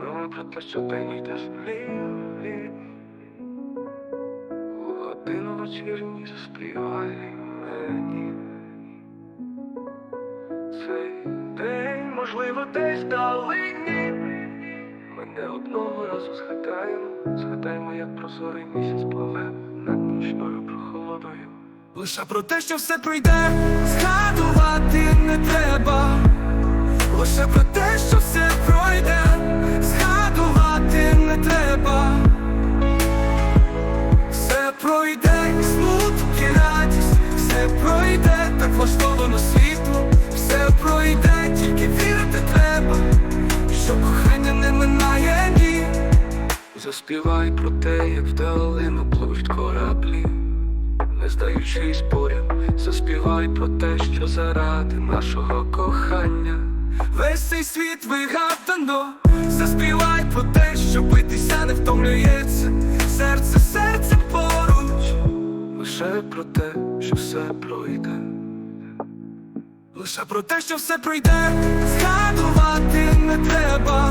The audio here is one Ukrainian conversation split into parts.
Знову про те, що ти не йдеш ліві. У годину вечірні заспівай мені. Цей день, можливо, десь далині. Мене одного разу згадаємо, згадаємо, як прозорий місяць пливе над нічною прохолодою. Лише про те, що все пройде, згадувати не треба. Лише про те, що Заспівай про те, як в долину пливуть кораблі, не здаючись поряд, заспівай про те, що заради нашого кохання. Весь цей світ вигадано, заспівай про те, що битися не втомлюється, серце серце поруч, лише про те, що все пройде. Лише про те, що все пройде, згадувати не треба.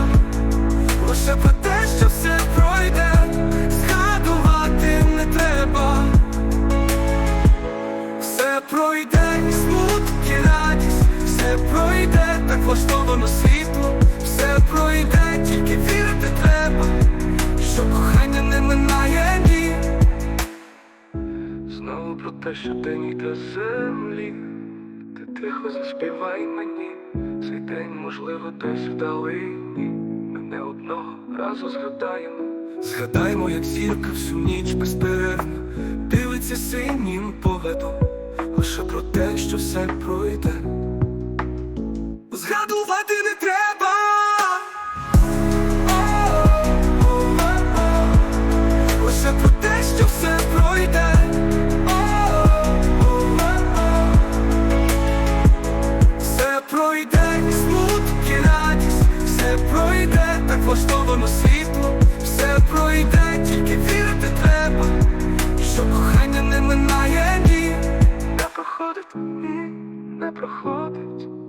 День йде з землі, ти тихо заспівай мені, цей день, можливо, десь вдалині. Ми не одного разу згадаємо. Згадаємо, як зірка всю ніч безперервно дивиться синім поглядом, лише про те, що все пройде, не проходить.